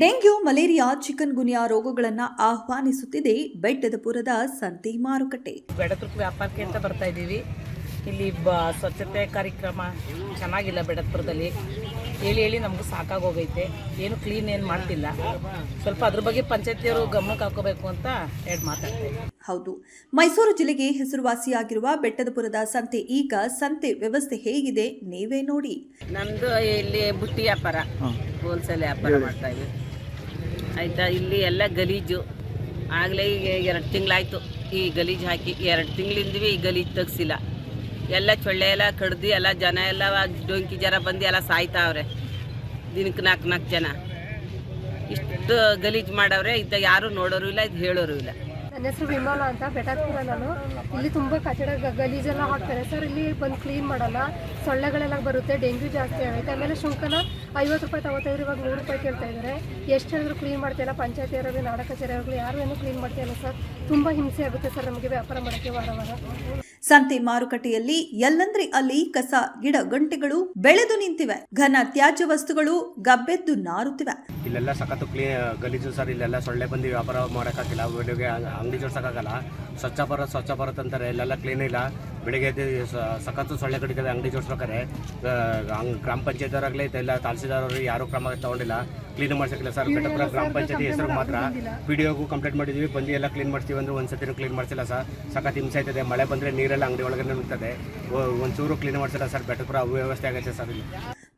Dengue, malaria, chicken ಗುನಿಯಾ ರೋಗಗಳನ್ನು ಆಹ್ವಾನಿಸುತ್ತಿದೆ ಬೆಟ್ಟದಪುರದ ಸಂತೆ ಮಾರುಕಟ್ಟೆ. ಬೆಡತುರ್ಕ ವ್ಯಾಪಾರಕ್ಕೆ ಅಂತ ಬರ್ತಾ ಇದ್ದೀವಿ. ಇಲ್ಲಿ ಬ, ಸ್ವಚ್ಛತೆ ಕಾರ್ಯಕ್ರಮ ಚೆನ್ನಾಗಿಲ್ಲ ಬೆಡತ್ಪುರದಲ್ಲಿ ಹೇಳಿ ಹೇಳಿ ನಮಗೂ ಸಾಕಾಗೋಗೈತೆ. ಏನು ಕ್ಲೀನ್ ಏನು ಮಾಡ್ತಿಲ್ಲ. ಸ್ವಲ್ಪ ಅದ್ರ ಬಗ್ಗೆ ಪಂಚಾಯತಿಯವರು ಗಮನಕ್ಕೆ ಹಾಕೋಬೇಕು ಅಂತ ಹೇಳಿ ಮಾತಾಡ್ತೇವೆ ಹೌದು. ಮೈಸೂರು ಜಿಲ್ಲೆಗೆ ಹೆಸರುವಾಸಿಯಾಗಿರುವ ಬೆಟ್ಟದಪುರದ ಸಂತೆ ಈಗ ಸಂತೆ ವ್ಯವಸ್ಥೆ ಹೇಗಿದೆ ನೀವೇ ನೋಡಿ. ನಮ್ದು ಇಲ್ಲಿ ಬುಟ್ಟಿ ವ್ಯಾಪಾರ ಹೋಲ್ಸೇಲ್ ವ್ಯಾಪಾರ ಮಾಡ್ತಾ ಇದ್ವಿ ಆಯ್ತಾ ಇಲ್ಲಿ ಎಲ್ಲ ಗಲೀಜು. ಆಗಲೇ ಈಗ ಎರಡು ತಿಂಗಳಾಯ್ತು. ಈ ಗಲೀಜು ಹಾಕಿ ಎರಡು ತಿಂಗಳಿಂದ ಈ ಗಲೀಜು ತೆಗ್ಸಿಲ್ಲ. ಎಲ್ಲ ಚೊಳ್ಳೆ ಎಲ್ಲ ಕಡ್ದು ಎಲ್ಲ ಜನ ಎಲ್ಲ ಡೊಂಕಿ ಜರ ಬಂದು ಎಲ್ಲ ಸಾಯ್ತಾವ್ರೆ. ದಿನಕ್ಕೆ ನಾಲ್ಕು ನಾಲ್ಕು ಜನ. ಇಷ್ಟು ಗಲೀಜು ಮಾಡವ್ರೆ ಇದ್ದ ಯಾರು ನೋಡೋರು ಇಲ್ಲ ಇದು ಹೇಳೋರು ಇಲ್ಲ. ನನ್ನ ಹೆಸರು ವಿಮಲ ಅಂತ ಬೆಟಾತ್ಪುರ ನಾನು. ಇಲ್ಲಿ ತುಂಬ ಕಚಡ ಗಲೀಜೆಲ್ಲ ಹಾಕ್ತಾರೆ. ಸರ್, ಇಲ್ಲಿ ಬಂದು ಕ್ಲೀನ್ ಮಾಡಲ್ಲ. ಸೊಳ್ಳೆಗಳೆಲ್ಲ ಬರುತ್ತೆ, ಡೆಂಗ್ಯೂ ಜಾಸ್ತಿ ಆಗುತ್ತೆ. ಆಮೇಲೆ ಶುಂಕನ ಐವತ್ತು ರೂಪಾಯಿ ತಗೋತಾಯಿದ್ರು ಇವಾಗ ನೂರು ರೂಪಾಯಿ ಕೇಳ್ತಾ ಇದ್ದಾರೆ. ಎಷ್ಟು ಹೇಳಿದ್ರು ಕ್ಲೀನ್ ಮಾಡ್ತಿಲ್ಲ ಪಂಚಾಯತಿಯವರಲ್ಲಿ ನಾಡಕ ಕಚೇರಿಯವರಲ್ಲಿ ಯಾರು ಏನೂ ಕ್ಲೀನ್ ಮಾಡ್ತಿಲ್ಲ ಸರ್? ತುಂಬ ಹಿಂಸೆ ಆಗುತ್ತೆ ಸರ್ ನಮಗೆ ವ್ಯಾಪಾರ ಮಾಡೋಕ್ಕೆ ವಾರ ವಾರ. ಸಂತೆ ಮಾರುಕಟ್ಟೆಯಲ್ಲಿ ಎಲ್ಲಂದ್ರೆ ಅಲ್ಲಿ ಕಸ, ಗಿಡ, ಗಂಟೆಗಳು ಬೆಳೆದು ನಿಂತಿವೆ. ಘನ ತ್ಯಾಜ್ಯ ವಸ್ತುಗಳು ಗಬ್ಬೆದ್ದು ನಾರುತ್ತಿವೆ. ಇಲ್ಲೆಲ್ಲ ಸಖತ್ತು ಕ್ಲೀನ್ ಗಲೀಜು ಸರ್, ಇಲ್ಲೆಲ್ಲ ಸೊಳ್ಳೆ ಬಂದು ವ್ಯಾಪಾರ ಮಾಡೋಕ್ಕಾಗಿಲ್ಲ ಅಂಗಡಿ ಜೋಡ್ಸೋಕ್ಕಾಗಲ್ಲ. ಸ್ವಚ್ಛ ಭಾರತ್ ಸ್ವಚ್ಛ ಭಾರತ್ ಅಂತಾರೆ, ಇಲ್ಲೆಲ್ಲ ಕ್ಲೀನ್ ಇಲ್ಲ. ಬೆಳಿಗ್ಗೆ ಎದ್ದು ಸಖತ್ತು ಸೊಳ್ಳೆ ಕಡಿತದೆ ಅಂಗಡಿ ಜೋಡಿಸ್ಬೇಕಾರೆ ಅಂಗ್- ಗ್ರಾಮ ಪಂಚಾಯತ್ವರಾಗಲಿ ಎಲ್ಲ ತಹಸೀಲ್ದಾರರು ಯಾರೂ ಕ್ರಮ ತಗೊಂಡಿಲ್ಲ. Clean ಮಾಡ್ಸಕ್ಕಿಲ್ಲ sir. ಬೆಟ್ಟಪುರ ಗ್ರಾಮ ಪಂಚಾಯತಿ ಹೆಸರು ಮಾತ್ರ ಪಿ ಡಿ ಒಗೂ ಕಂಪ್ಲೇಂಟ್ ಮಾಡಿದ್ವಿ. ಬಂದು ಎಲ್ಲ ಕ್ಲೀನ್ ಮಾಡ್ತೀವಿ ಅಂದ್ರೆ ಒಂದು ಸತಿನೂ ಕ್ಲೀನ್ ಮಾಡ್ಸಿಲ್ಲ ಸರ್. ಸಖತ್ ಹಿಂಸೆ ಆಯ್ತದೆ. ಮಳೆ ಬಂದರೆ ನೀರೆಲ್ಲ ಅಂಗಡಿ ಒಳಗೆ ನಿಲ್ತದೆ ಒಂಚೂರು ಕ್ಲೀನ್ ಮಾಡ್ಸಿಲ್ಲ ಸರ್. ಬೆಟ್ಟಪುರ ಅವ್ಯವಸ್ಥೆ ಆಗುತ್ತೆ ಸರ್ ಇಲ್ಲಿ.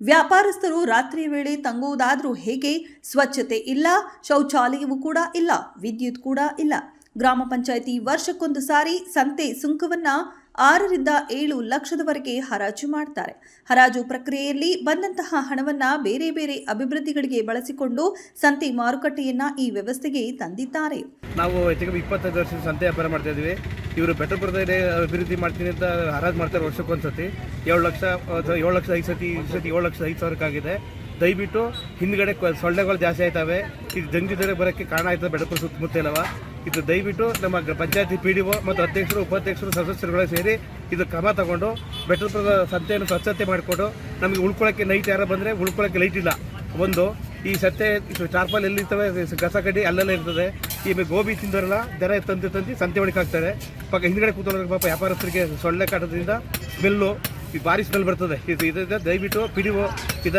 ವ್ಯಾಪಾರಸ್ಥರು ರಾತ್ರಿ ವೇಳೆ ತಂಗುವುದಾದರೂ ಹೇಗೆ? ಸ್ವಚ್ಛತೆ ಇಲ್ಲ ಶೌಚಾಲಯವೂ ಕೂಡ ಇಲ್ಲ ವಿದ್ಯುತ್ ಕೂಡ ಇಲ್ಲ. ಗ್ರಾಮ ಪಂಚಾಯಿತಿ ವರ್ಷಕ್ಕೊಂದು ಸಾರಿ ಸಂತೆ ಸುಂಕವನ್ನ ಆರರಿಂದ ಏಳು ಲಕ್ಷದವರೆಗೆ ಹರಾಜು ಮಾಡ್ತಾರೆ. ಹರಾಜು ಪ್ರಕ್ರಿಯೆಯಲ್ಲಿ ಬಂದಂತಹ ಹಣವನ್ನು ಬೇರೆ ಬೇರೆ ಅಭಿವೃದ್ಧಿಗಳಿಗೆ ಬಳಸಿಕೊಂಡು ಸಂತೆ ಮಾರುಕಟ್ಟೆಯನ್ನ ಈ ವ್ಯವಸ್ಥೆಗೆ ತಂದಿದ್ದಾರೆ. ನಾವು ಹೆಚ್ಚಿಗೆ ಇಪ್ಪತ್ತೈದು ವರ್ಷ ಸಂತೆ ವ್ಯಾಪಾರ ಮಾಡ್ತಾ ಇದ್ವಿ ಇವರು ಬೆಟ್ಟಪುರದಲ್ಲಿ ಅಭಿವೃದ್ಧಿ ಮಾಡ್ತೀನಿ ಅಂತ ಹರಾಜು ಮಾಡ್ತಾರೆ ವರ್ಷಕ್ಕೊಂದ್ಸತಿ ಏಳು ಲಕ್ಷ, ಅಥವಾ ಏಳು ಲಕ್ಷ ಐದು ಸತಿ ಸತಿ ಏಳು ಲಕ್ಷ ಐದು ಸಾವಿರಕ್ಕಾಗಿದೆ ದಯವಿಟ್ಟು ಹಿಂದ್ಗಡೆ ಸೊಳ್ಳೆಗಳು ಜಾಸ್ತಿ ಆಯ್ತವೆ. ಇದು ಜಂಗಿ ಬರೋಕ್ಕೆ ಕಾರಣ ಆಯ್ತದೆ ಬೆಟ್ಟಪುರ ಸುತ್ತಮುತ್ತ ಇಲ್ಲವ ಇದು ದಯವಿಟ್ಟು ನಮ್ಮ ಪಂಚಾಯತಿ ಪಿ ಡಿ ಒ ಮತ್ತು ಅಧ್ಯಕ್ಷರು, ಉಪಾಧ್ಯಕ್ಷರು, ಸದಸ್ಯರುಗಳು ಸೇರಿ ಇದು ಕ್ರಮ ತಗೊಂಡು ಬೆಟ್ಟದ ಸಂತೆಯನ್ನು ಸ್ವಚ್ಛತೆ ಮಾಡಿಕೊಂಡು ನಮಗೆ ಉಳ್ಕೊಳ್ಳೋಕ್ಕೆ ನೈಟ್ ಯಾರು ಬಂದರೆ ಉಳ್ಕೊಳ್ಳೋಕ್ಕೆ ಲೈಟ್ ಇಲ್ಲ. ಒಂದು, ಈ ಸತ್ತೆ ಚಾರ್ಪಲ್ ಎಲ್ಲಿರ್ತವೆ ಕಸ ಕಡ್ಡಿ ಅಲ್ಲೆಲ್ಲ ಇರ್ತದೆ. ಈ ಗೋಬಿ ತಿಂದವರೆಲ್ಲ ದರ ತಂದು ತಂದು ಸಂತೆ ಒಳಗೆ ಹಾಕ್ತಾರೆ. ಪಾಪ ಹಿಂದ್ಗಡೆ ಕೂತವ್ರಿಗೆ ಪಾಪ ವ್ಯಾಪಾರಸ್ಥರಿಗೆ ಸೊಳ್ಳೆ ಕಾಟೋದ್ರಿಂದ ಸ್ಮೆಲ್ಲು, ಈ ಭಾರಿ ಸ್ಮೆಲ್ ಬರ್ತದೆ. ಇದು ಇದರಿಂದ ದಯವಿಟ್ಟು ಪಿಡಿಒ ಇದ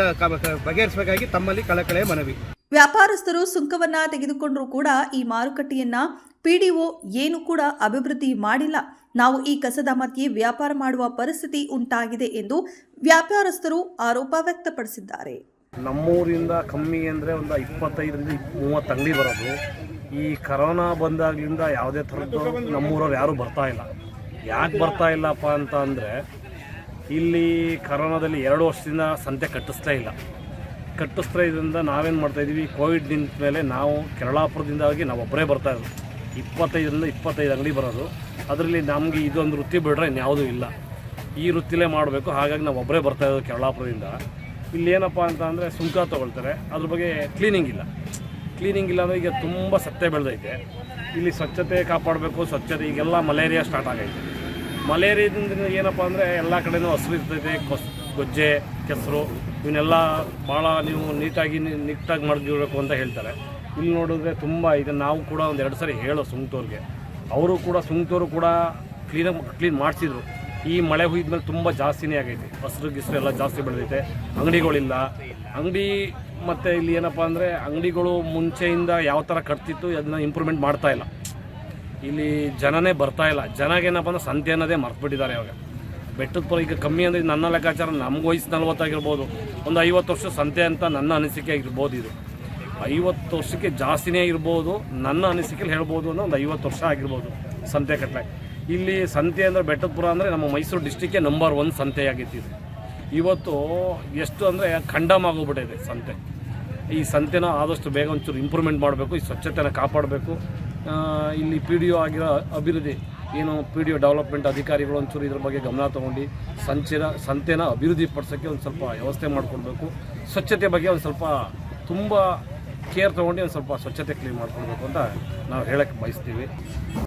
ಬಗೆಹರಿಸಬೇಕಾಗಿ ತಮ್ಮಲ್ಲಿ ಕಳಕಳೆಯ ಮನವಿ. ವ್ಯಾಪಾರಸ್ಥರು ಸುಂಕವನ್ನ ತೆಗೆದುಕೊಂಡರೂ ಕೂಡ ಈ ಮಾರುಕಟ್ಟೆಯನ್ನ ಒ ಏನು ಕೂಡ ಅಭಿವೃದ್ಧಿ ಮಾಡಿಲ್ಲ. ನಾವು ಈ ಕಸದ ಮಧ್ಯೆ ವ್ಯಾಪಾರ ಮಾಡುವ ಪರಿಸ್ಥಿತಿ ಉಂಟಾಗಿದೆ ಎಂದು ವ್ಯಾಪಾರಸ್ಥರು ಆರೋಪ ವ್ಯಕ್ತಪಡಿಸಿದ್ದಾರೆ. ನಮ್ಮೂರಿಂದ ಕಮ್ಮಿ ಅಂದರೆ ಒಂದು ಇಪ್ಪತ್ತೈದರಿಂದ ಮೂವತ್ತು ಅಂಗಡಿ ಬರೋದು. ಈ ಕರೋನಾ ಬಂದಾಗ್ಲಿಂದ ಯಾವುದೇ ಥರದ್ದು ನಮ್ಮೂರವ್ರು ಯಾರೂ ಬರ್ತಾ ಇಲ್ಲ. ಯಾಕೆ ಬರ್ತಾ ಇಲ್ಲಪ್ಪ ಅಂತ ಅಂದರೆ ಇಲ್ಲಿ ಕರೋನಾದಲ್ಲಿ ಎರಡು ವರ್ಷದಿಂದ ಸಂತೆ ಕಟ್ಟಿಸ್ತಾ ಇಲ್ಲ. ಕಟ್ಟಿಸ್ತಾ ಇದರಿಂದ ನಾವೇನು ಇದ್ದೀವಿ ಕೋವಿಡ್ ನಿಂತ ಮೇಲೆ ನಾವು ಕೆರಳಾಪುರದಿಂದಾಗಿ ನಾವು ಒಬ್ಬರೇ ಬರ್ತಾ ಇರೋದು. ಇಪ್ಪತ್ತೈದರಿಂದ ಇಪ್ಪತ್ತೈದು ಅಂಗಡಿ ಬರೋದು. ಅದರಲ್ಲಿ ನಮಗೆ ಇದೊಂದು ವೃತ್ತಿ ಬಿಡ್ರೆ ಇನ್ಯಾವುದೂ ಇಲ್ಲ. ಈ ವೃತ್ತಿಲೇ ಮಾಡಬೇಕು. ಹಾಗಾಗಿ ನಾವು ಒಬ್ಬರೇ ಬರ್ತಾ ಇರೋದು ಕೆರಳಾಪುರದಿಂದ. ಇಲ್ಲಿ ಏನಪ್ಪ ಅಂತ ಅಂದರೆ ಸುಂಕ ತೊಗೊಳ್ತಾರೆ. ಅದ್ರ ಬಗ್ಗೆ ಕ್ಲೀನಿಂಗ್ ಇಲ್ಲ. ಕ್ಲೀನಿಂಗ್ ಇಲ್ಲ ಅಂದರೆ ಈಗ ತುಂಬ ಸತ್ತೆ ಬೆಳೆದೈತೆ. ಇಲ್ಲಿ ಸ್ವಚ್ಛತೆ ಕಾಪಾಡಬೇಕು. ಸ್ವಚ್ಛತೆ, ಈಗೆಲ್ಲ ಮಲೇರಿಯಾ ಸ್ಟಾರ್ಟ್ ಆಗೈತೆ. ಮಲೇರಿಯಾದಿಂದ ಏನಪ್ಪ ಅಂದರೆ ಎಲ್ಲ ಕಡೆಯೂ ಹಸಿರು ಇರ್ತೈತೆ. ಗೊಜ್ಜೆ ಕೆಸರು ಇವನ್ನೆಲ್ಲ ಭಾಳ ನೀವು ನೀಟಾಗಿ ನೀಟಾಗಿ ಮಾಡಿದಿರಬೇಕು ಅಂತ ಹೇಳ್ತಾರೆ. ಇಲ್ಲಿ ನೋಡಿದ್ರೆ ತುಂಬ ಇದು ನಾವು ಕೂಡ ಒಂದು ಎರಡು ಸರಿ ಹೇಳೋ ಸುಂಗ್ತವ್ರಿಗೆ ಅವರು ಕೂಡ ಸುಂಗ್ತೋರು ಕೂಡ ಕ್ಲೀನಾಗಿ ಕ್ಲೀನ್ ಮಾಡಿಸಿದ್ರು. ಈ ಮಳೆ ಹುಯ್ದ್ಮೇಲೆ ತುಂಬ ಜಾಸ್ತಿನೇ ಆಗೈತೆ. ಹಸಿರು, ಗಿಸ್ರು ಎಲ್ಲ ಜಾಸ್ತಿ ಬೆಳೆದೈತೆ. ಅಂಗಡಿಗಳಿಲ್ಲ. ಅಂಗಡಿ ಮತ್ತು ಇಲ್ಲಿ ಏನಪ್ಪ ಅಂದರೆ ಅಂಗಡಿಗಳು ಮುಂಚೆಯಿಂದ ಯಾವ ಥರ ಕಟ್ತಿತ್ತು ಅದನ್ನ ಇಂಪ್ರೂವ್ಮೆಂಟ್ ಮಾಡ್ತಾ ಇಲ್ಲ. ಇಲ್ಲಿ ಜನನೇ ಬರ್ತಾ ಇಲ್ಲ. ಜನಗೇನಪ್ಪ ಅಂದ್ರೆ ಸಂತೆ ಅನ್ನೋದೇ ಮರ್ತ್ಬಿಟ್ಟಿದ್ದಾರೆ ಇವಾಗ. ಬೆಟ್ಟದ ಪೊಲ ಈಗ ಕಮ್ಮಿ ಅಂದರೆ ನನ್ನ ಲೆಕ್ಕಾಚಾರ, ನಮ್ಗೆ ವಯಸ್ಸು ನಲ್ವತ್ತಾಗಿರ್ಬೋದು. ಒಂದು ಐವತ್ತು ವರ್ಷ ಸಂತೆ ಅಂತ ನನ್ನ ಅನಿಸಿಕೆ ಆಗಿರ್ಬೋದು ಇದು. ಐವತ್ತು ವರ್ಷಕ್ಕೆ ಜಾಸ್ತಿನೇ ಇರ್ಬೋದು, ನನ್ನ ಅನಿಸಿಕೆಲಿ ಹೇಳ್ಬೋದು ಅಂದರೆ ಒಂದು ಐವತ್ತು ವರ್ಷ ಆಗಿರ್ಬೋದು ಸಂತೆ ಕಟ್ಲೆ. ಇಲ್ಲಿ ಸಂತೆ ಅಂದರೆ ಬೆಟ್ಟದಪುರ ಅಂದರೆ ನಮ್ಮ ಮೈಸೂರು ಡಿಸ್ಟಿಕ್ಕೇ ನಂಬರ್ ಒನ್ ಸಂತೆ ಆಗಿತ್ತು ಇದು. ಇವತ್ತು ಎಷ್ಟು ಅಂದರೆ ಖಂಡಮ್ ಆಗೋಗ್ಬಿಟ್ಟಿದೆ ಸಂತೆ. ಈ ಸಂತೆನ ಆದಷ್ಟು ಬೇಗ ಒಂಚೂರು ಇಂಪ್ರೂವ್ಮೆಂಟ್ ಮಾಡಬೇಕು, ಈ ಸ್ವಚ್ಛತೆನ ಕಾಪಾಡಬೇಕು. ಇಲ್ಲಿ ಪಿ ಡಿ ಒ ಆಗಿರೋ ಅಭಿವೃದ್ಧಿ ಏನು ಪಿ ಡಿ ಒ ಡೆವಲಪ್ಮೆಂಟ್ ಅಧಿಕಾರಿಗಳು ಒಂಚೂರು ಇದ್ರ ಬಗ್ಗೆ ಗಮನ ತೊಗೊಂಡು ಸಂಚೆನ ಸಂತೆನ ಅಭಿವೃದ್ಧಿ ಪಡಿಸೋಕ್ಕೆ ಒಂದು ಸ್ವಲ್ಪ ವ್ಯವಸ್ಥೆ ಮಾಡಿಕೊಡ್ಬೇಕು. ಸ್ವಚ್ಛತೆ ಬಗ್ಗೆ ಒಂದು ಸ್ವಲ್ಪ ತುಂಬ ಕೇರ್ ತೊಗೊಂಡು ಒಂದು ಸ್ವಲ್ಪ ಸ್ವಚ್ಛತೆ ಕ್ಲೀನ್ ಮಾಡ್ಕೊಳ್ಬೇಕು ಅಂತ ನಾವು ಹೇಳಕ್ಕೆ ಬಯಸ್ತೀವಿ.